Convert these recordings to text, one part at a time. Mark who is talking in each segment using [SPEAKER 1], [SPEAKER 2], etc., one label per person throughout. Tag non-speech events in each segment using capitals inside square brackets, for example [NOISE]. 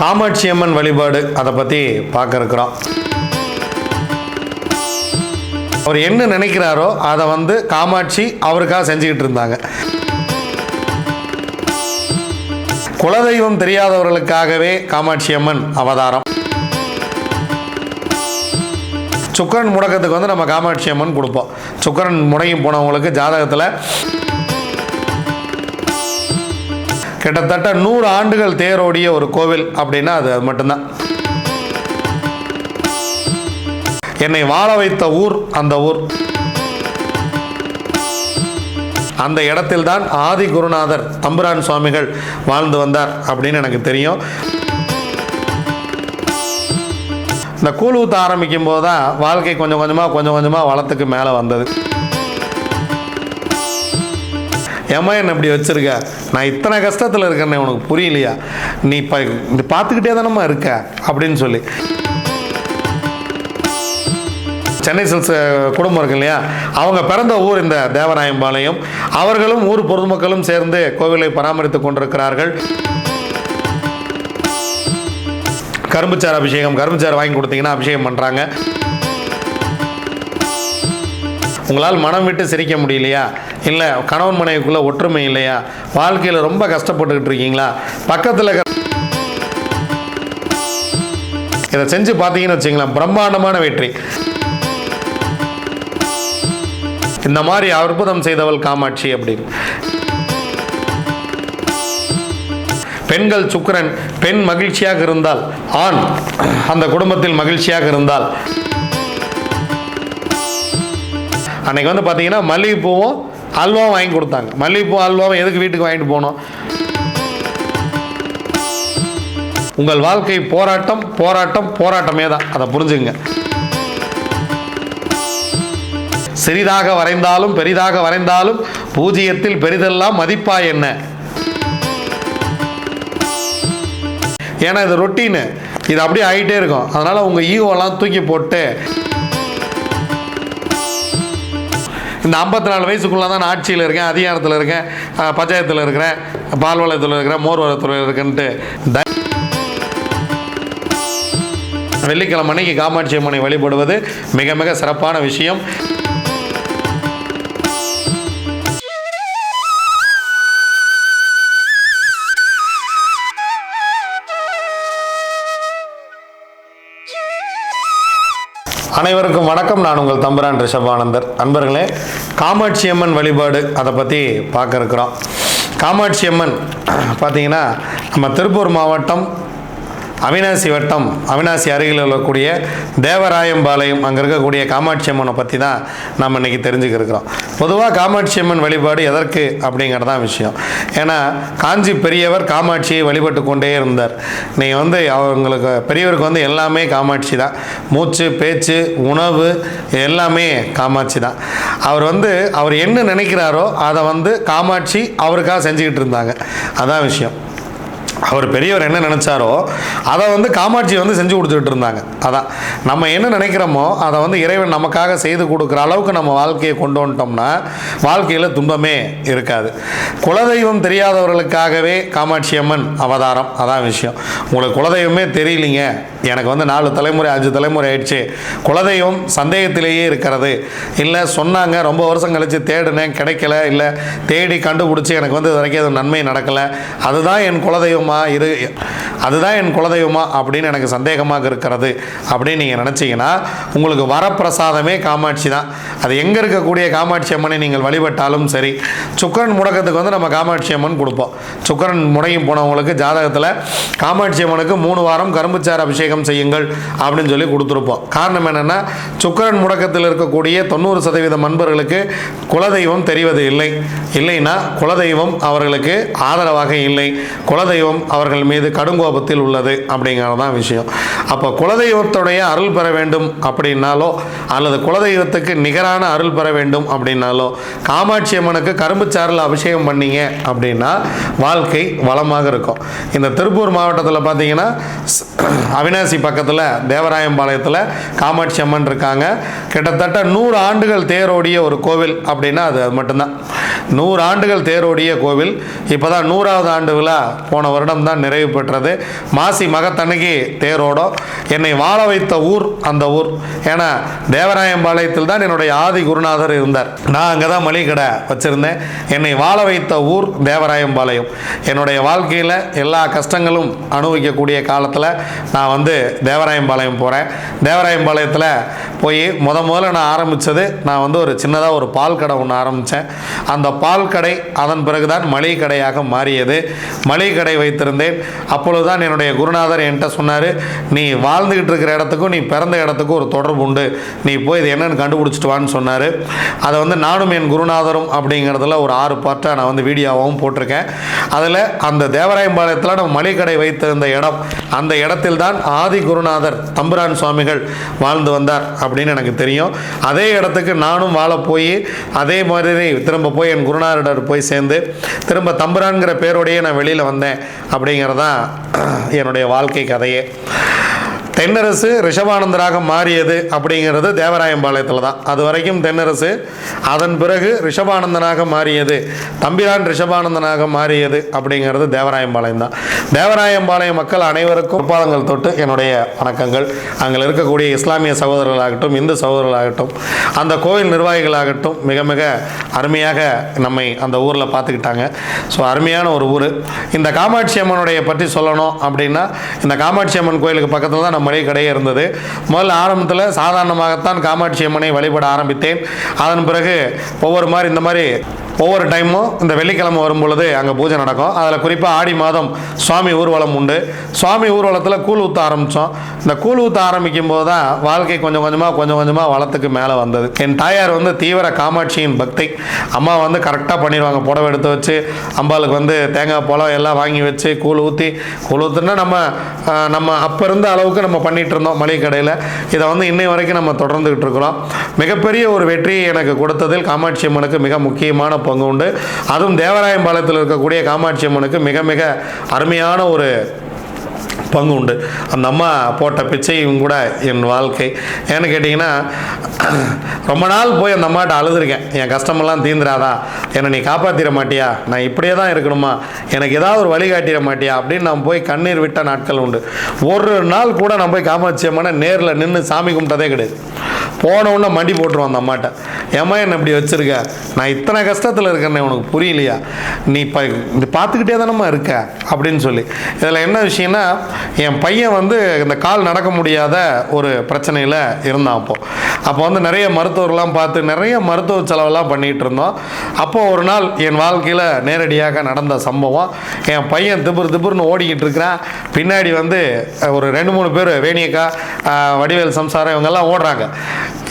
[SPEAKER 1] காமாட்சி அம்மன் வழிபாடு அதை பற்றி பார்க்க இருக்கிறோம் அவர் என்ன நினைக்கிறாரோ அதை வந்து காமாட்சி அவருக்காக செஞ்சுக்கிட்டு இருந்தாங்க குலதெய்வம் தெரியாதவர்களுக்காகவே காமாட்சி அம்மன் அவதாரம் சுக்கரன் முடக்கத்துக்கு வந்து நம்ம காமாட்சி அம்மன் கொடுப்போம் சுக்கரன் முடங்கி போனவங்களுக்கு ஜாதகத்தில் கிட்டத்தட்ட நூறு ஆண்டுகள் தேரோடிய ஒரு கோவில் அப்படின்னா அது அது மட்டும்தான் என்னை வாழ வைத்த ஊர் அந்த ஊர் அந்த இடத்தில்தான் ஆதி குருநாதர் தம்புரான் சுவாமிகள் வாழ்ந்து வந்தார் அப்படின்னு எனக்கு தெரியும் இந்த கூழ் ஊற்ற ஆரம்பிக்கும் போது தான் வாழ்க்கை கொஞ்சம் கொஞ்சமாக கொஞ்சம் கொஞ்சமாக வளத்துக்கு மேலே வந்தது ஏமா என்ன இப்படி வச்சிருக்க நான் இத்தனை கஷ்டத்தில் இருக்கேன்னே உனக்கு புரியலையா நீ இப்போ பார்த்துக்கிட்டே தானம்மா இருக்க அப்படின்னு சொல்லி சென்னை சில்ஸ் குடும்பம் இருக்கு இல்லையா அவங்க பிறந்த ஊர் இந்த தேவராயம்பாளையம் அவர்களும் ஊர் பொதுமக்களும் சேர்ந்து கோவிலை பராமரித்து கொண்டிருக்கிறார்கள் கரும்புச்சார் அபிஷேகம் கரும்புச்சார் வாங்கி கொடுத்தீங்கன்னா அபிஷேகம் பண்ணுறாங்க உங்களால் மனம் விட்டு சிரிக்க முடியலையா இல்லை கணவன் மனைவிக்குள்ளே ஒற்றுமை இல்லையா வாழ்க்கையில் ரொம்ப கஷ்டப்பட்டுக்கிட்டு இருக்கீங்களா பக்கத்தில் இதை செஞ்சு பார்த்தீங்கன்னு வச்சுங்களேன் பிரம்மாண்டமான வெற்றி இந்த மாதிரி அற்புதம் செய்தவள் காமாட்சி அப்படின்னு பெண்கள் சுக்கரன் பெண் மகிழ்ச்சியாக இருந்தால் ஆண் அந்த குடும்பத்தில் மகிழ்ச்சியாக இருந்தால் அன்னைக்கு வந்து பார்த்தீங்கன்னா மல்லிகைப்பூவும் அல்வா வாங்கி கொடுத்தாங்க மல்லிகைப்பூ அல்வாவை எதுக்கு வீட்டுக்கு வாங்கிட்டு போனோம் உங்கள் வாழ்க்கை போராட்டம் போராட்டம் போராட்டமே தான் அதை புரிஞ்சுங்க சிறிதாக வரைந்தாலும் பெரிதாக வரைந்தாலும் பூஜ்ஜியத்தில் பெரிதெல்லாம் மதிப்பா என்ன ஏன்னா இது ரொட்டீனு இது அப்படியே ஆகிட்டே இருக்கும் அதனால் உங்கள் ஈகோலாம் தூக்கி போட்டு இந்த ஐம்பத்தி நாலு வயசுக்குள்ளே தான் ஆட்சியில் இருக்கேன் அதிகாரத்தில் இருக்கேன் பஞ்சாயத்தில் இருக்கிறேன் பால் இருக்கிறேன் மோர் இருக்கேன்ட்டு இருக்குன்ட்டு வெள்ளிக்கிழமை அன்னைக்கு காமாட்சி அம்மனை வழிபடுவது மிக மிக சிறப்பான விஷயம் அனைவருக்கும் வணக்கம் நான் உங்கள் தம்பரான் ரிஷபானந்தர் அன்பர்களே காமாட்சி அம்மன் வழிபாடு அதை பற்றி பார்க்க இருக்கிறோம் காமாட்சி அம்மன் பார்த்திங்கன்னா நம்ம திருப்பூர் மாவட்டம் அவினாசி வட்டம் அவினாசி அருகில் உள்ளக்கூடிய தேவராயம்பாளையம் அங்கே இருக்கக்கூடிய காமாட்சி அம்மனை பற்றி தான் நம்ம இன்றைக்கி தெரிஞ்சுக்கிருக்கிறோம் பொதுவாக காமாட்சி அம்மன் வழிபாடு எதற்கு அப்படிங்கிறது தான் விஷயம் ஏன்னா காஞ்சி பெரியவர் காமாட்சியை வழிபட்டு கொண்டே இருந்தார் நீங்கள் வந்து அவங்களுக்கு பெரியவருக்கு வந்து எல்லாமே காமாட்சி தான் மூச்சு பேச்சு உணவு எல்லாமே காமாட்சி தான் அவர் வந்து அவர் என்ன நினைக்கிறாரோ அதை வந்து காமாட்சி அவருக்காக செஞ்சுக்கிட்டு இருந்தாங்க அதான் விஷயம் அவர் பெரியவர் என்ன நினச்சாரோ அதை வந்து காமாட்சி வந்து செஞ்சு கொடுத்துக்கிட்டு இருந்தாங்க அதான் நம்ம என்ன நினைக்கிறோமோ அதை வந்து இறைவன் நமக்காக செய்து கொடுக்குற அளவுக்கு நம்ம வாழ்க்கையை கொண்டு வந்துட்டோம்னா வாழ்க்கையில் துன்பமே இருக்காது குலதெய்வம் தெரியாதவர்களுக்காகவே காமாட்சி அம்மன் அவதாரம் அதான் விஷயம் உங்களுக்கு குலதெய்வமே தெரியலீங்க எனக்கு வந்து நாலு தலைமுறை அஞ்சு தலைமுறை ஆயிடுச்சு குலதெய்வம் சந்தேகத்திலேயே இருக்கிறது இல்லை சொன்னாங்க ரொம்ப வருஷம் கழித்து தேடினேன் கிடைக்கல இல்லை தேடி கண்டுபிடிச்சி எனக்கு வந்து இது வரைக்கும் நன்மை நடக்கலை அதுதான் என் குலதெய்வமாக தெய்வமா இது அதுதான் என் குலதெய்வமா அப்படின்னு எனக்கு சந்தேகமாக இருக்கிறது அப்படின்னு நீங்கள் நினச்சிங்கன்னா உங்களுக்கு வரப்பிரசாதமே காமாட்சி தான் அது எங்கே இருக்கக்கூடிய காமாட்சி அம்மனை நீங்கள் வழிபட்டாலும் சரி சுக்கரன் முடக்கத்துக்கு வந்து நம்ம காமாட்சி அம்மன் கொடுப்போம் சுக்கரன் முடையும் போனவங்களுக்கு ஜாதகத்தில் காமாட்சி அம்மனுக்கு மூணு வாரம் கரும்புச்சார் அபிஷேகம் செய்யுங்கள் அப்படின்னு சொல்லி கொடுத்துருப்போம் காரணம் என்னென்னா சுக்கரன் முடக்கத்தில் இருக்கக்கூடிய தொண்ணூறு சதவீதம் நண்பர்களுக்கு குலதெய்வம் தெரிவது இல்லை இல்லைன்னா குலதெய்வம் அவர்களுக்கு ஆதரவாக இல்லை குலதெய்வம் அவர்கள் மீது கடுங்கோபத்தில் உள்ளது அப்படிங்கிறது தான் விஷயம் அப்போ குலதெய்வத்துடைய அருள் பெற வேண்டும் அப்படின்னாலோ அல்லது குலதெய்வத்துக்கு நிகரான அருள் பெற வேண்டும் அப்படின்னாலோ காமாட்சி அம்மனுக்கு கரும்பு சாறில் அபிஷேகம் பண்ணீங்க அப்படின்னா வாழ்க்கை வளமாக இருக்கும் இந்த திருப்பூர் மாவட்டத்தில் பார்த்தீங்கன்னா அவினாசி பக்கத்தில் தேவராயம்பாளையத்தில் காமாட்சி அம்மன் இருக்காங்க கிட்டத்தட்ட நூறு ஆண்டுகள் தேரோடிய ஒரு கோவில் அப்படின்னா அது அது மட்டும்தான் நூறு ஆண்டுகள் தேரோடிய கோவில் இப்போ தான் நூறாவது ஆண்டு விழா போன வருடம் திருமணம் தான் நிறைவு பெற்றது மாசி மகத்தன்னைக்கு தேரோடும் என்னை வாழ வைத்த ஊர் அந்த ஊர் ஏன்னா தேவராயம்பாளையத்தில் தான் என்னுடைய ஆதி குருநாதர் இருந்தார் நான் அங்கே தான் மளிகை கடை வச்சுருந்தேன் என்னை வாழ வைத்த ஊர் தேவராயம்பாளையம் என்னுடைய வாழ்க்கையில் எல்லா கஷ்டங்களும் அனுபவிக்கக்கூடிய காலத்தில் நான் வந்து தேவராயம்பாளையம் போகிறேன் தேவராயம்பாளையத்தில் போய் முத முதல்ல நான் ஆரம்பித்தது நான் வந்து ஒரு சின்னதாக ஒரு பால் கடை ஒன்று ஆரம்பித்தேன் அந்த பால் கடை அதன் பிறகுதான் மளிகை கடையாக மாறியது மளிகை கடை வைத்து வைத்திருந்தேன் அப்பொழுது தான் என்னுடைய குருநாதர் என்கிட்ட சொன்னார் நீ வாழ்ந்துக்கிட்டு இருக்கிற இடத்துக்கும் நீ பிறந்த இடத்துக்கும் ஒரு தொடர்பு உண்டு நீ போய் இது என்னென்னு கண்டுபிடிச்சிட்டு வான்னு சொன்னார் அதை வந்து நானும் என் குருநாதரும் அப்படிங்கிறதுல ஒரு ஆறு பார்ட்டாக நான் வந்து வீடியோவாகவும் போட்டிருக்கேன் அதில் அந்த தேவராயம்பாளையத்தில் நம்ம மளிகடை வைத்திருந்த இடம் அந்த இடத்தில் தான் ஆதி குருநாதர் தம்புரான் சுவாமிகள் வாழ்ந்து வந்தார் அப்படின்னு எனக்கு தெரியும் அதே இடத்துக்கு நானும் வாழ போய் அதே மாதிரி திரும்ப போய் என் குருநாதர் போய் சேர்ந்து திரும்ப தம்புரான்கிற பேரோடையே நான் வெளியில் வந்தேன் அப்படிங்கிறதான் என்னுடைய வாழ்க்கை கதையே தென்னரசு ரிஷபானந்தராக மாறியது அப்படிங்கிறது தேவராயம்பாளையத்தில் தான் அது வரைக்கும் தென்னரசு அதன் பிறகு ரிஷபானந்தனாக மாறியது தம்பிரான் ரிஷபானந்தனாக மாறியது அப்படிங்கிறது தேவராயம்பாளையம் தான் தேவராயம்பாளையம் மக்கள் அனைவருக்கும் பாதங்கள் தொட்டு என்னுடைய வணக்கங்கள் அங்கே இருக்கக்கூடிய இஸ்லாமிய சகோதரர்களாகட்டும் இந்து சகோதரர்களாகட்டும் அந்த கோயில் நிர்வாகிகளாகட்டும் மிக மிக அருமையாக நம்மை அந்த ஊரில் பார்த்துக்கிட்டாங்க ஸோ அருமையான ஒரு ஊர் இந்த காமாட்சி அம்மனுடைய பற்றி சொல்லணும் அப்படின்னா இந்த காமாட்சி அம்மன் கோயிலுக்கு பக்கத்தில் தான் நம்ம முறை கிடையே இருந்தது முதல் ஆரம்பத்தில் சாதாரணமாகத்தான் காமாட்சி அம்மனை வழிபட ஆரம்பித்தேன் அதன் பிறகு ஒவ்வொரு மாதிரி இந்த மாதிரி ஒவ்வொரு டைமும் இந்த வெள்ளிக்கிழமை வரும் பொழுது அங்கே பூஜை நடக்கும் அதில் குறிப்பாக ஆடி மாதம் சுவாமி ஊர்வலம் உண்டு சுவாமி ஊர்வலத்தில் கூழ் ஊற்ற ஆரம்பித்தோம் இந்த கூழ் ஊற்ற ஆரம்பிக்கும் போது தான் வாழ்க்கை கொஞ்சம் கொஞ்சமாக கொஞ்சம் கொஞ்சமாக வளத்துக்கு மேலே வந்தது என் தாயார் வந்து தீவிர காமாட்சியின் பக்தி அம்மா வந்து கரெக்டாக பண்ணிடுவாங்க புடவை எடுத்து வச்சு அம்பாளுக்கு வந்து தேங்காய் பழம் எல்லாம் வாங்கி வச்சு கூழ் ஊற்றி கூழ் ஊற்றுனா நம்ம நம்ம அப்போ இருந்த அளவுக்கு நம்ம பண்ணிகிட்டு இருந்தோம் மளிகை கடையில் இதை வந்து இன்னை வரைக்கும் நம்ம தொடர்ந்துக்கிட்டு இருக்கிறோம் மிகப்பெரிய ஒரு வெற்றியை எனக்கு கொடுத்ததில் காமாட்சி அம்மனுக்கு மிக முக்கியமான பங்கு உண்டு அதுவும் தேவராயம்பாளையத்தில் இருக்கக்கூடிய காமாட்சி அம்மனுக்கு மிக மிக அருமையான ஒரு பங்கு உண்டு அந்த அம்மா போட்ட பிச்சையும் கூட என் வாழ்க்கை ஏன்னு கேட்டிங்கன்னா ரொம்ப நாள் போய் அந்த அம்மாட்ட அழுதுருக்கேன் என் கஷ்டமெல்லாம் தீந்துராதா என்னை நீ காப்பாற்றிட மாட்டியா நான் இப்படியே தான் இருக்கணுமா எனக்கு ஏதாவது ஒரு வழி காட்டிட மாட்டியா அப்படின்னு நான் போய் கண்ணீர் விட்ட நாட்கள் உண்டு ஒரு நாள் கூட நான் போய் காமாட்சி நேரில் நின்று சாமி கும்பிட்டதே கிடையாது போனவுடனே மண்டி போட்டுருவோம் அந்த அம்மாட்ட ஏமா என்னை இப்படி வச்சுருக்க நான் இத்தனை கஷ்டத்தில் இருக்கேன்னே உனக்கு புரியலையா நீ இப்போ பார்த்துக்கிட்டே தானம்மா இருக்க அப்படின்னு சொல்லி இதில் என்ன விஷயம்னா என் பையன் வந்து இந்த கால் நடக்க முடியாத ஒரு பிரச்சனையில் இருந்தான் அப்போது அப்போ வந்து நிறைய மருத்துவர்கள்லாம் பார்த்து நிறைய மருத்துவ செலவெல்லாம் பண்ணிகிட்டு இருந்தோம் அப்போது ஒரு நாள் என் வாழ்க்கையில் நேரடியாக நடந்த சம்பவம் என் பையன் திபுர் திபுர்னு ஓடிக்கிட்டு இருக்கிறான் பின்னாடி வந்து ஒரு ரெண்டு மூணு பேர் வேணியக்கா வடிவேல் சம்சாரம் இவங்கெல்லாம் ஓடுறாங்க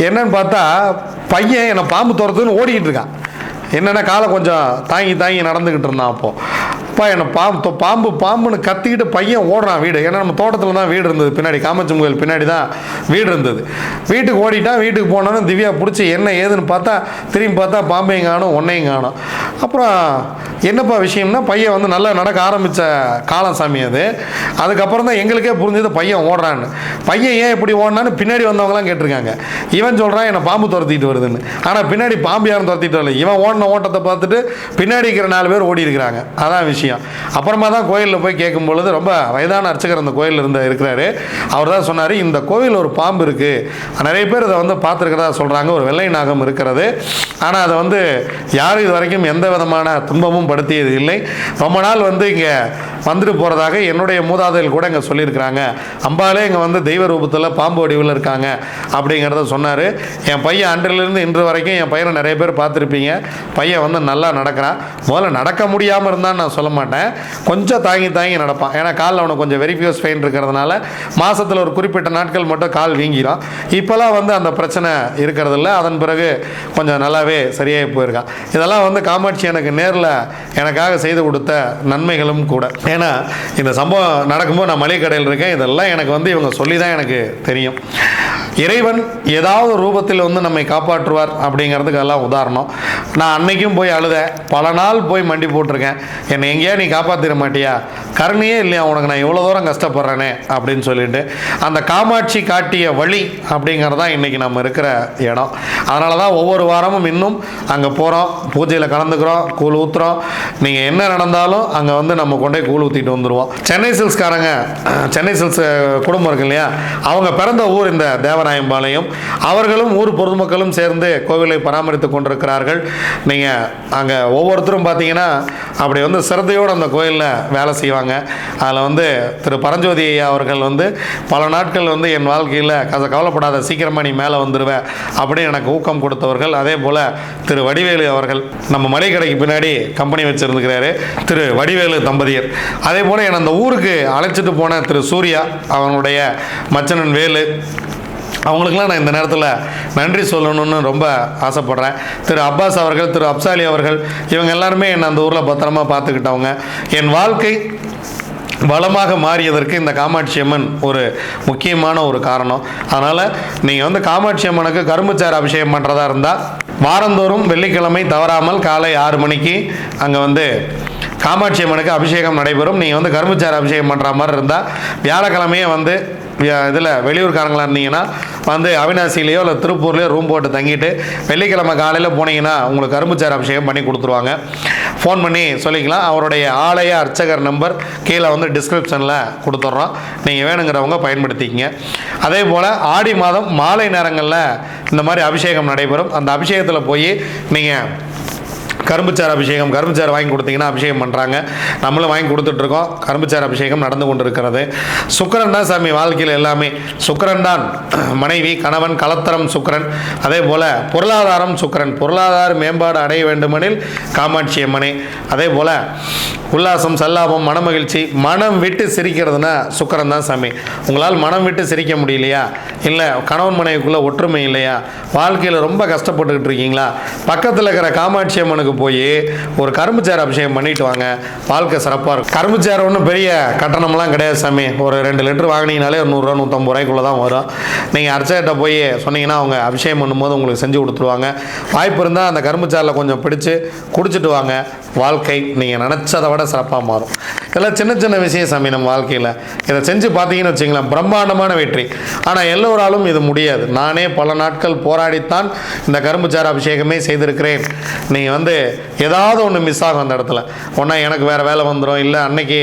[SPEAKER 1] என்னன்னு பார்த்தா பையன் என்னை பாம்பு துரத்துன்னு ஓடிக்கிட்டு இருக்கான் என்னென்னா காலை கொஞ்சம் தாங்கி தாங்கி நடந்துக்கிட்டு இருந்தான் அப்போது அப்பா என்னை பாம்பு பாம்பு பாம்புன்னு கத்திக்கிட்டு பையன் ஓடுறான் வீடு ஏன்னா நம்ம தோட்டத்தில் தான் வீடு இருந்தது பின்னாடி காமச்சம் கோயில் பின்னாடி தான் வீடு இருந்தது வீட்டுக்கு ஓடிட்டான் வீட்டுக்கு போனாலும் திவ்யா பிடிச்சி என்ன ஏதுன்னு பார்த்தா திரும்பி பார்த்தா பாம்பையும் காணும் ஒன்னையும் காணும் அப்புறம் என்னப்பா விஷயம்னா பையன் வந்து நல்லா நடக்க ஆரம்பித்த காலம் சாமி அது அதுக்கப்புறம் தான் எங்களுக்கே புரிஞ்சது பையன் ஓடுறான்னு பையன் ஏன் இப்படி ஓடினான்னு பின்னாடி வந்தவங்களாம் கேட்டிருக்காங்க இவன் சொல்கிறான் என்னை பாம்பு துரத்திட்டு வருதுன்னு ஆனால் பின்னாடி பாம்பு யாரும் துரத்திட்டு வரல இவன் ஓடின பண்ண ஓட்டத்தை பார்த்துட்டு பின்னாடி இருக்கிற நாலு பேர் ஓடி இருக்கிறாங்க அதான் விஷயம் அப்புறமா தான் கோயிலில் போய் கேட்கும் பொழுது ரொம்ப வயதான அர்ச்சகர் அந்த கோயிலில் இருந்த இருக்கிறாரு அவர் தான் சொன்னார் இந்த கோவில் ஒரு பாம்பு இருக்குது நிறைய பேர் இதை வந்து பார்த்துருக்கிறதா சொல்கிறாங்க ஒரு வெள்ளை நாகம் இருக்கிறது ஆனால் அதை வந்து யாரும் இது வரைக்கும் எந்த விதமான துன்பமும் படுத்தியது இல்லை ரொம்ப நாள் வந்து இங்கே வந்துட்டு போகிறதாக என்னுடைய மூதாதையில் கூட இங்கே சொல்லியிருக்கிறாங்க அம்பாலே இங்கே வந்து தெய்வ ரூபத்தில் பாம்பு வடிவில் இருக்காங்க அப்படிங்கிறத சொன்னார் என் பையன் அன்றிலிருந்து இன்று வரைக்கும் என் பையனை நிறைய பேர் பார்த்துருப்பீங்க பையன் வந்து நல்லா நடக்கிறான் முதல்ல நடக்க முடியாமல் இருந்தான்னு நான் சொல்ல மாட்டேன் கொஞ்சம் தாங்கி தாங்கி நடப்பான் ஏன்னா காலில் அவனுக்கு கொஞ்சம் வெரிஃபியஸ் பெயின் இருக்கிறதுனால மாதத்தில் ஒரு குறிப்பிட்ட நாட்கள் மட்டும் கால் வீங்கிடும் இப்போல்லாம் வந்து அந்த பிரச்சனை இருக்கிறதில்ல அதன் பிறகு கொஞ்சம் நல்லாவே சரியாகி போயிருக்கான் இதெல்லாம் வந்து காமாட்சி எனக்கு நேரில் எனக்காக செய்து கொடுத்த நன்மைகளும் கூட ஏன்னா இந்த சம்பவம் நடக்கும்போது நான் மளிகை கடையில் இருக்கேன் இதெல்லாம் எனக்கு வந்து இவங்க சொல்லி தான் எனக்கு தெரியும் இறைவன் ஏதாவது ரூபத்தில் வந்து நம்மை காப்பாற்றுவார் அப்படிங்கிறதுக்கு எல்லாம் உதாரணம் நான் நான் அன்னைக்கும் போய் அழுதேன் பல நாள் போய் மண்டி போட்டிருக்கேன் என்னை எங்கேயா நீ காப்பாற்றிட மாட்டியா கருணையே இல்லையா உனக்கு நான் இவ்வளோ தூரம் கஷ்டப்படுறேனே அப்படின்னு சொல்லிட்டு அந்த காமாட்சி காட்டிய வழி அப்படிங்கிறது தான் இன்றைக்கி நம்ம இருக்கிற இடம் அதனால தான் ஒவ்வொரு வாரமும் இன்னும் அங்கே போகிறோம் பூஜையில் கலந்துக்கிறோம் கூழ் ஊற்றுறோம் நீங்கள் என்ன நடந்தாலும் அங்கே வந்து நம்ம கொண்டே கூழ் ஊற்றிட்டு வந்துடுவோம் சென்னை சில்ஸ்காரங்க சென்னை சில்ஸ் குடும்பம் இருக்கு இல்லையா அவங்க பிறந்த ஊர் இந்த தேவராயம்பாளையம் அவர்களும் ஊர் பொதுமக்களும் சேர்ந்து கோவிலை பராமரித்து கொண்டிருக்கிறார்கள் நீங்கள் அங்கே ஒவ்வொருத்தரும் பார்த்தீங்கன்னா அப்படி வந்து சிரத்தையோடு அந்த கோயிலில் வேலை செய்வாங்க அதில் வந்து திரு பரஞ்சோதி அவர்கள் வந்து பல நாட்கள் வந்து என் வாழ்க்கையில் கதை கவலைப்படாத சீக்கிரமாக நீ மேலே வந்துடுவேன் அப்படின்னு எனக்கு ஊக்கம் கொடுத்தவர்கள் அதே போல் திரு வடிவேலு அவர்கள் நம்ம மலை கடைக்கு பின்னாடி கம்பெனி வச்சுருந்துக்கிறாரு திரு வடிவேலு தம்பதியர் அதே போல் என்னை அந்த ஊருக்கு அழைச்சிட்டு போன திரு சூர்யா அவனுடைய மச்சனன் வேலு அவங்களுக்குலாம் நான் இந்த நேரத்தில் நன்றி சொல்லணும்னு ரொம்ப ஆசைப்பட்றேன் திரு அப்பாஸ் அவர்கள் திரு அப்சாலி அவர்கள் இவங்க எல்லாருமே என்னை அந்த ஊரில் பத்திரமா பார்த்துக்கிட்டவங்க என் வாழ்க்கை வளமாக மாறியதற்கு இந்த காமாட்சி அம்மன் ஒரு முக்கியமான ஒரு காரணம் அதனால் நீங்கள் வந்து காமாட்சி அம்மனுக்கு கரும்புச்சார அபிஷேகம் பண்ணுறதா இருந்தால் வாரந்தோறும் வெள்ளிக்கிழமை தவறாமல் காலை ஆறு மணிக்கு அங்கே வந்து காமாட்சி அம்மனுக்கு அபிஷேகம் நடைபெறும் நீங்கள் வந்து கரும்புச்சார அபிஷேகம் பண்ணுற மாதிரி இருந்தால் வியாழக்கிழமையே வந்து இதில் வெளியூர்காரங்களாக இருந்தீங்கன்னா வந்து அவினாசிலேயோ இல்லை திருப்பூர்லேயோ ரூம் போட்டு தங்கிட்டு வெள்ளிக்கிழமை காலையில் போனீங்கன்னா உங்களுக்கு கரும்புச்சாறு அபிஷேகம் பண்ணி கொடுத்துருவாங்க ஃபோன் பண்ணி சொல்லிக்கலாம் அவருடைய ஆலய அர்ச்சகர் நம்பர் கீழே வந்து டிஸ்கிரிப்ஷனில் கொடுத்துட்றோம் நீங்கள் வேணுங்கிறவங்க பயன்படுத்திக்கிங்க அதே போல் ஆடி மாதம் மாலை நேரங்களில் இந்த மாதிரி அபிஷேகம் நடைபெறும் அந்த அபிஷேகத்தில் போய் நீங்கள் கரும்புச்சார் அபிஷேகம் கரும்புச்சார் வாங்கி கொடுத்தீங்கன்னா அபிஷேகம் பண்ணுறாங்க நம்மளும் வாங்கி கொடுத்துட்ருக்கோம் கரும்புச்சார் அபிஷேகம் நடந்து கொண்டிருக்கிறது இருக்கிறது சுக்கரன்தான் சாமி வாழ்க்கையில் எல்லாமே சுக்கரன்தான் மனைவி கணவன் கலத்தரம் சுக்கரன் அதே போல் பொருளாதாரம் சுக்கரன் பொருளாதார மேம்பாடு அடைய வேண்டுமெனில் காமாட்சி அம்மனை அதே போல் உல்லாசம் சல்லாபம் மனமகிழ்ச்சி மனம் விட்டு சிரிக்கிறதுனா சுக்கரன் தான் சாமி உங்களால் மனம் விட்டு சிரிக்க முடியலையா இல்லை கணவன் மனைவிக்குள்ளே ஒற்றுமை இல்லையா வாழ்க்கையில் ரொம்ப கஷ்டப்பட்டுக்கிட்டு இருக்கீங்களா பக்கத்தில் இருக்கிற காமாட்சி அம்மனுக்கு கோயிலுக்கு போய் ஒரு கரும்புச்சாறு அபிஷேகம் பண்ணிட்டு வாங்க வாழ்க்கை சிறப்பாக இருக்கும் கரும்புச்சாறு ஒன்றும் பெரிய கட்டணம்லாம் கிடையாது சாமி ஒரு ரெண்டு லிட்டர் வாங்கினீங்கனாலே ஒரு நூறுரூவா நூற்றம்பது ரூபாய்க்குள்ளே தான் வரும் நீங்கள் அர்ச்சகிட்ட போய் சொன்னீங்கன்னா அவங்க அபிஷேகம் பண்ணும்போது உங்களுக்கு செஞ்சு கொடுத்துருவாங்க வாய்ப்பு இருந்தால் அந்த கரும்புச்சாரில் கொஞ்சம் பிடிச்சி குடிச்சிட்டு வாங்க வாழ்க்கை நீங்கள் நினச்சதை விட சிறப்பாக மாறும் இதெல்லாம் சின்ன சின்ன விஷயம் சாமி நம்ம வாழ்க்கையில் இதை செஞ்சு பார்த்தீங்கன்னு வச்சுங்களேன் பிரம்மாண்டமான வெற்றி ஆனால் எல்லோராலும் இது முடியாது நானே பல நாட்கள் போராடித்தான் இந்த கரும்புச்சார அபிஷேகமே செய்திருக்கிறேன் நீங்கள் வந்து ஏதாவது ஒன்று மிஸ் ஆகும் அந்த இடத்துல ஒன்றா எனக்கு வேறு வேலை வந்துடும் இல்லை அன்னைக்கு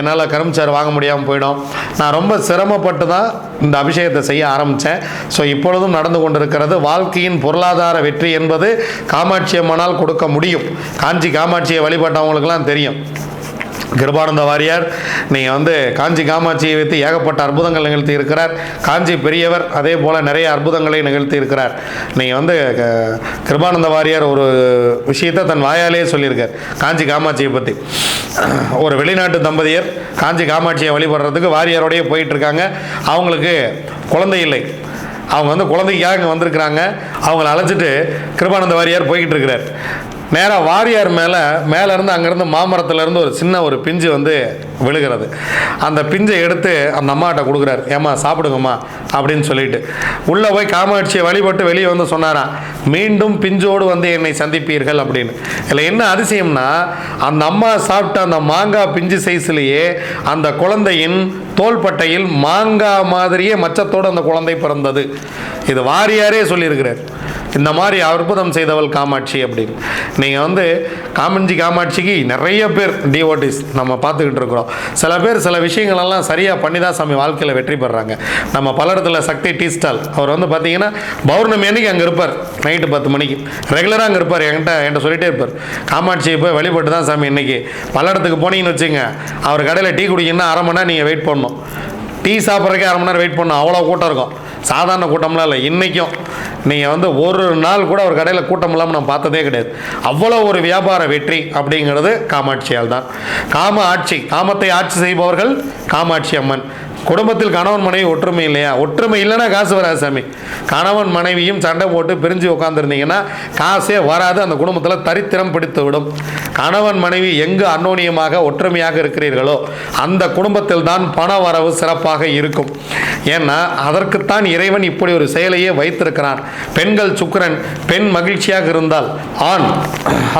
[SPEAKER 1] என்னால் கரும்புச்சார் வாங்க முடியாமல் போயிடும் நான் ரொம்ப சிரமப்பட்டு தான் இந்த அபிஷேகத்தை செய்ய ஆரம்பித்தேன் ஸோ இப்பொழுதும் நடந்து கொண்டிருக்கிறது வாழ்க்கையின் பொருளாதார வெற்றி என்பது காமாட்சியம்மனால் கொடுக்க முடியும் காஞ்சி காமாட்சி காமாட்சியை வழிபட்டவங்களுக்கெல்லாம் தெரியும் கிருபானந்த வாரியார் நீங்கள் வந்து காஞ்சி காமாட்சியை வைத்து ஏகப்பட்ட அற்புதங்கள் நிகழ்த்தி இருக்கிறார் காஞ்சி பெரியவர் அதே போல் நிறைய அற்புதங்களை நிகழ்த்தி இருக்கிறார் நீங்கள் வந்து கிருபானந்த வாரியார் ஒரு விஷயத்தை தன் வாயாலேயே சொல்லியிருக்கார் காஞ்சி காமாட்சியை பற்றி ஒரு வெளிநாட்டு தம்பதியர் காஞ்சி காமாட்சியை வழிபடுறதுக்கு வாரியாரோடையே போயிட்டுருக்காங்க அவங்களுக்கு குழந்தை இல்லை அவங்க வந்து குழந்தைக்காக இங்கே வந்திருக்கிறாங்க அவங்கள அழைச்சிட்டு கிருபானந்த வாரியார் போய்கிட்டு இருக்கிறார் நேராக வாரியார் மேலே மேலேருந்து அங்கேருந்து மாமரத்துலேருந்து ஒரு சின்ன ஒரு பிஞ்சு வந்து விழுகிறது அந்த பிஞ்சை எடுத்து அந்த அம்மாட்ட கொடுக்குறாரு ஏம்மா சாப்பிடுங்கம்மா அப்படின்னு சொல்லிட்டு உள்ளே போய் காமாட்சியை வழிபட்டு வெளியே வந்து சொன்னாரான் மீண்டும் பிஞ்சோடு வந்து என்னை சந்திப்பீர்கள் அப்படின்னு இதில் என்ன அதிசயம்னா அந்த அம்மா சாப்பிட்ட அந்த மாங்காய் பிஞ்சு சைஸ்லேயே அந்த குழந்தையின் தோள்பட்டையில் மாங்காய் மாதிரியே மச்சத்தோடு அந்த குழந்தை பிறந்தது இது வாரியாரே சொல்லியிருக்கிறார் இந்த மாதிரி அற்புதம் செய்தவள் காமாட்சி அப்படின்னு நீங்கள் வந்து காமஞ்சி காமாட்சிக்கு நிறைய பேர் டிஓடிஸ் நம்ம பார்த்துக்கிட்டு இருக்கிறோம் சில பேர் சில விஷயங்களெல்லாம் சரியாக பண்ணி தான் சாமி வாழ்க்கையில் வெற்றி பெறாங்க நம்ம பல்லடத்தில் சக்தி டீ ஸ்டால் அவர் வந்து பார்த்தீங்கன்னா பௌர்ணமி அன்னைக்கு அங்கே இருப்பார் நைட்டு பத்து மணிக்கு ரெகுலராக அங்கே இருப்பார் என்கிட்ட என்கிட்ட சொல்லிகிட்டே இருப்பார் காமாட்சியை போய் வழிபட்டு தான் சாமி இன்றைக்கி பல்லடத்துக்கு போனீங்கன்னு வச்சுங்க அவர் கடையில் டீ குடிக்கணும்னா அரை மணி நேரம் நீங்கள் வெயிட் பண்ணணும் டீ சாப்பிட்றதுக்கே அரை மணி நேரம் வெயிட் பண்ணணும் அவ்வளோ கூட்டம் இருக்கும் சாதாரண கூட்டம்லாம் இல்லை இன்றைக்கும் நீங்கள் வந்து ஒரு நாள் கூட ஒரு கடையில் கூட்டம் இல்லாமல் நான் பார்த்ததே கிடையாது அவ்வளோ ஒரு வியாபார வெற்றி அப்படிங்கிறது காமாட்சியால் தான் காம ஆட்சி காமத்தை ஆட்சி செய்பவர்கள் காமாட்சி அம்மன் குடும்பத்தில் கணவன் மனைவி ஒற்றுமை இல்லையா ஒற்றுமை இல்லைன்னா காசு வராது சாமி கணவன் மனைவியும் சண்டை போட்டு பிரிஞ்சு உட்காந்துருந்தீங்கன்னா காசே வராது அந்த குடும்பத்தில் தரித்திரம் பிடித்து விடும் கணவன் மனைவி எங்கு அன்னோனியமாக ஒற்றுமையாக இருக்கிறீர்களோ அந்த குடும்பத்தில் தான் பண வரவு சிறப்பாக இருக்கும் ஏன்னா அதற்குத்தான் இறைவன் இப்படி ஒரு செயலையே வைத்திருக்கிறான் பெண்கள் சுக்கரன் பெண் மகிழ்ச்சியாக இருந்தால் ஆண்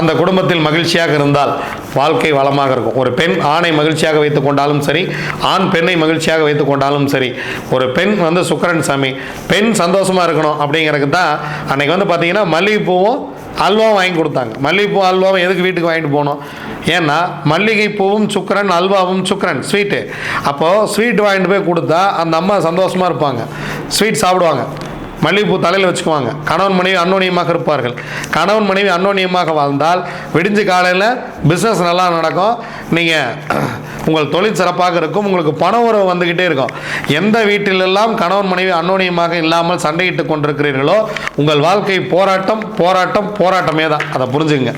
[SPEAKER 1] அந்த குடும்பத்தில் மகிழ்ச்சியாக இருந்தால் வாழ்க்கை வளமாக இருக்கும் ஒரு பெண் ஆணை மகிழ்ச்சியாக வைத்து கொண்டாலும் சரி ஆண் பெண்ணை மகிழ்ச்சியாக வைத்து கொண்டாலும் சரி ஒரு பெண் வந்து சுக்கரன் சாமி பெண் சந்தோஷமாக இருக்கணும் அப்படிங்கிறதுக்கு தான் அன்னைக்கு வந்து பார்த்திங்கன்னா மல்லிகைப்பூவும் அல்வாவும் வாங்கி கொடுத்தாங்க மல்லிகைப்பூ அல்வாவும் எதுக்கு வீட்டுக்கு வாங்கிட்டு போனோம் ஏன்னா மல்லிகைப்பூவும் சுக்கரன் அல்வாவும் சுக்கரன் ஸ்வீட்டு அப்போது ஸ்வீட் வாங்கிட்டு போய் கொடுத்தா அந்த அம்மா சந்தோஷமாக இருப்பாங்க ஸ்வீட் சாப்பிடுவாங்க மல்லிகைப்பூ தலையில் வச்சுக்குவாங்க கணவன் மனைவி அன்னோனியமாக இருப்பார்கள் கணவன் மனைவி அன்னோனியமாக வாழ்ந்தால் விடிஞ்சு காலையில் பிஸ்னஸ் நல்லா நடக்கும் நீங்கள் உங்கள் தொழில் சிறப்பாக இருக்கும் உங்களுக்கு பண உறவு வந்துக்கிட்டே இருக்கும் எந்த வீட்டிலெல்லாம் கணவன் மனைவி அன்னோனியமாக இல்லாமல் சண்டையிட்டு கொண்டிருக்கிறீர்களோ உங்கள் வாழ்க்கை போராட்டம் போராட்டம் போராட்டமே தான் அதை புரிஞ்சுங்க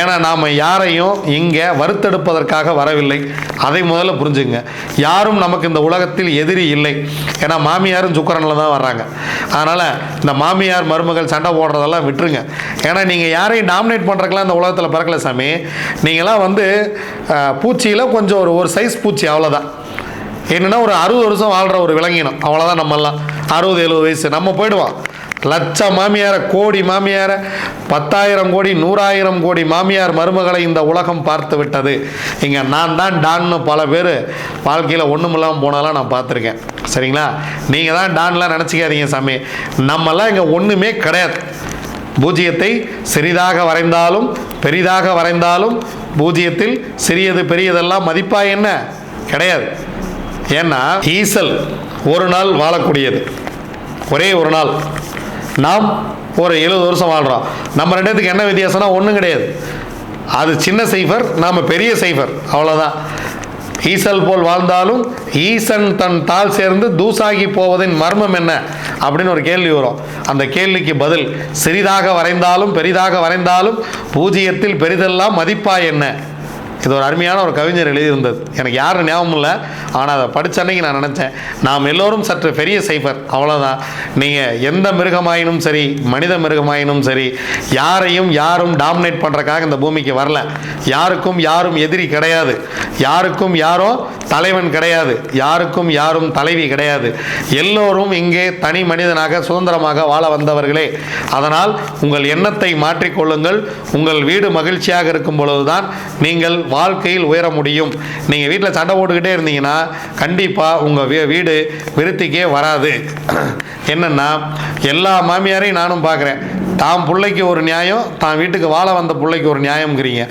[SPEAKER 1] ஏன்னா நாம் யாரையும் இங்கே வறுத்தெடுப்பதற்காக வரவில்லை அதை முதல்ல புரிஞ்சுங்க யாரும் நமக்கு இந்த உலகத்தில் எதிரி இல்லை ஏன்னா மாமியாரும் சுக்கரனில் தான் வர்றாங்க அதனால் இந்த மாமியார் மருமகள் சண்டை போடுறதெல்லாம் விட்டுருங்க ஏன்னா நீங்கள் யாரையும் டாமினேட் பண்ணுறக்கெல்லாம் இந்த உலகத்தில் பிறக்கல சாமி நீங்களாம் வந்து பூச்சியில் கொஞ்சம் ஒரு ஒரு ஒரு சைஸ் பூச்சி அவ்வளோதான் என்னென்னா ஒரு அறுபது வருஷம் வாழ்கிற ஒரு விலங்கினம் அவ்வளோதான் நம்மெல்லாம் அறுபது எழுபது வயசு நம்ம போயிடுவோம் லட்சம் மாமியாரை கோடி மாமியாரை பத்தாயிரம் கோடி நூறாயிரம் கோடி மாமியார் மருமகளை இந்த உலகம் பார்த்து விட்டது இங்கே நான் தான் டான்னு பல பேர் வாழ்க்கையில் ஒன்றும் இல்லாமல் போனாலாம் நான் பார்த்துருக்கேன் சரிங்களா நீங்கள் தான் டான்லாம் நினச்சிக்காதீங்க சாமி நம்மெல்லாம் இங்கே ஒன்றுமே கிடையாது பூஜ்ஜியத்தை சிறிதாக வரைந்தாலும் பெரிதாக வரைந்தாலும் பூஜ்ஜியத்தில் சிறியது பெரியதெல்லாம் மதிப்பா என்ன கிடையாது ஏன்னா ஈசல் ஒரு நாள் வாழக்கூடியது ஒரே ஒரு நாள் நாம் ஒரு எழுபது வருஷம் வாழ்கிறோம் நம்ம ரெண்டுத்துக்கு என்ன வித்தியாசம்னா ஒன்றும் கிடையாது அது சின்ன சைஃபர் நாம் பெரிய சைஃபர் அவ்வளோதான் ஈசல் போல் வாழ்ந்தாலும் ஈசன் தன் தாள் சேர்ந்து தூசாகி போவதின் மர்மம் என்ன அப்படின்னு ஒரு கேள்வி வரும் அந்த கேள்விக்கு பதில் சிறிதாக வரைந்தாலும் பெரிதாக வரைந்தாலும் பூஜ்ஜியத்தில் பெரிதெல்லாம் மதிப்பா என்ன இது ஒரு அருமையான ஒரு கவிஞர் எழுதியிருந்தது எனக்கு யாரும் ஞாபகம் இல்லை ஆனால் அதை படித்த அன்னைக்கு நான் நினச்சேன் நாம் எல்லோரும் சற்று பெரிய சைஃபர் அவ்வளோதான் நீங்கள் எந்த மிருகமாயினும் சரி மனித மிருகமாயினும் சரி யாரையும் யாரும் டாமினேட் பண்ணுறக்காக இந்த பூமிக்கு வரல யாருக்கும் யாரும் எதிரி கிடையாது யாருக்கும் யாரோ தலைவன் கிடையாது யாருக்கும் யாரும் தலைவி கிடையாது எல்லோரும் இங்கே தனி மனிதனாக சுதந்திரமாக வாழ வந்தவர்களே அதனால் உங்கள் எண்ணத்தை மாற்றிக்கொள்ளுங்கள் உங்கள் வீடு மகிழ்ச்சியாக இருக்கும் பொழுதுதான் நீங்கள் வாழ்க்கையில் உயர முடியும் நீங்கள் வீட்டில் சண்டை போட்டுக்கிட்டே இருந்தீங்கன்னா கண்டிப்பாக உங்கள் வீடு விருத்திக்கே வராது [CLEARS THROAT] என்னென்னா எல்லா மாமியாரையும் நானும் பார்க்குறேன் தான் பிள்ளைக்கு ஒரு நியாயம் தான் வீட்டுக்கு வாழ வந்த பிள்ளைக்கு ஒரு நியாயம்ங்கிறீங்க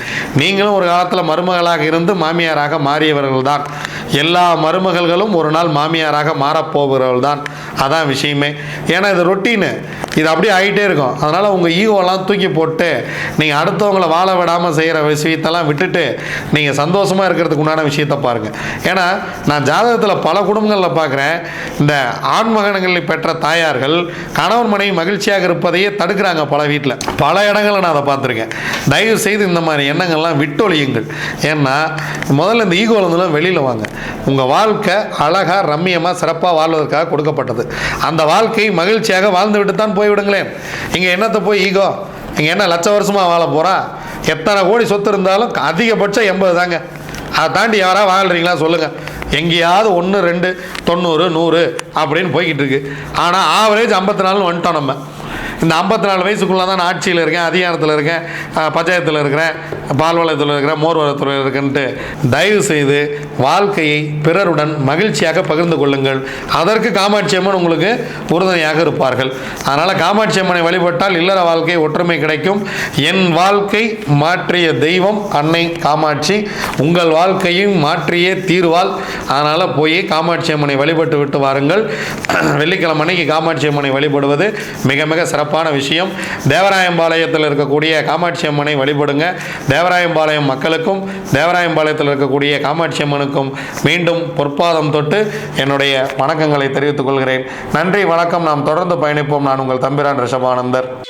[SPEAKER 1] நீங்களும் ஒரு காலத்தில் மருமகளாக இருந்து மாமியாராக மாறியவர்கள் தான் எல்லா மருமகள்களும் ஒரு நாள் மாமியாராக மாறப்போகிறவர்கள் தான் அதான் விஷயமே ஏன்னா இது ரொட்டீனு இது அப்படியே ஆகிட்டே இருக்கும் அதனால் உங்கள் ஈகோலாம் தூக்கி போட்டு நீங்கள் அடுத்தவங்களை வாழ விடாமல் செய்கிற விஷயத்தெல்லாம் விட்டுட்டு நீங்கள் சந்தோஷமாக இருக்கிறதுக்கு உண்டான விஷயத்த பாருங்கள் ஏன்னா நான் ஜாதகத்தில் பல குடும்பங்களில் பார்க்குறேன் இந்த ஆண்மகனங்களில் பெற்ற தாயார்கள் கணவன் மனைவி மகிழ்ச்சியாக இருப்பதையே தடுக்கிறாங்க பல வீட்டில் பல இடங்களில் நான் அதை பார்த்துருக்கேன் தயவு செய்து இந்த மாதிரி எண்ணங்கள்லாம் விட்டொழியுங்கள் ஏன்னா முதல்ல இந்த ஈகோலந்தெல்லாம் வெளியில் வாங்க உங்கள் வாழ்க்கை அழகாக ரம்மியமாக சிறப்பாக வாழ்வதற்காக கொடுக்கப்பட்டது அந்த வாழ்க்கை மகிழ்ச்சியாக வாழ்ந்துவிட்டு தான் போய்விடுங்களேன் இங்கே என்னத்தை போய் ஈகோ இங்கே என்ன லட்ச வருஷமாக வாழ போகிறா எத்தனை கோடி சொத்து இருந்தாலும் அதிகபட்சம் எண்பது தாங்க அதை தாண்டி யாராவது வாழ்கிறீங்களா சொல்லுங்கள் எங்கேயாவது ஒன்று ரெண்டு தொண்ணூறு நூறு அப்படின்னு போய்கிட்டு இருக்கு ஆனால் ஆவரேஜ் ஐம்பத்தி நாலுன்னு வந்துட்டோம் நம்ம இந்த ஐம்பத்தி நாலு வயசுக்குள்ளே தான் நான் ஆட்சியில் இருக்கேன் அதிகாரத்தில் இருக்கேன் பஞ்சாயத்தில் இருக்கிறேன் பால்வளத்தில் இருக்கிறேன் மோர்வளத்தில் இருக்கேன்ட்டு தயவு செய்து வாழ்க்கையை பிறருடன் மகிழ்ச்சியாக பகிர்ந்து கொள்ளுங்கள் அதற்கு காமாட்சி அம்மன் உங்களுக்கு உறுதுணையாக இருப்பார்கள் அதனால் காமாட்சி அம்மனை வழிபட்டால் இல்லற வாழ்க்கை ஒற்றுமை கிடைக்கும் என் வாழ்க்கை மாற்றிய தெய்வம் அன்னை காமாட்சி உங்கள் வாழ்க்கையும் மாற்றியே தீர்வால் அதனால் போய் காமாட்சி அம்மனை வழிபட்டு விட்டு வாருங்கள் [CLEARS THROAT] வெள்ளிக்கிழமை அன்னைக்கு காமாட்சி அம்மனை வழிபடுவது மிக மிக சிறப்பு சிறப்பான விஷயம் தேவராயம்பாளையத்தில் இருக்கக்கூடிய காமாட்சி அம்மனை வழிபடுங்க தேவராயம்பாளையம் மக்களுக்கும் தேவராயம்பாளையத்தில் இருக்கக்கூடிய காமாட்சி அம்மனுக்கும் மீண்டும் பொற்பாதம் தொட்டு என்னுடைய வணக்கங்களை தெரிவித்துக் கொள்கிறேன் நன்றி வணக்கம் நாம் தொடர்ந்து பயணிப்போம் நான் உங்கள் தம்பிரான் ரிஷபானந்தர்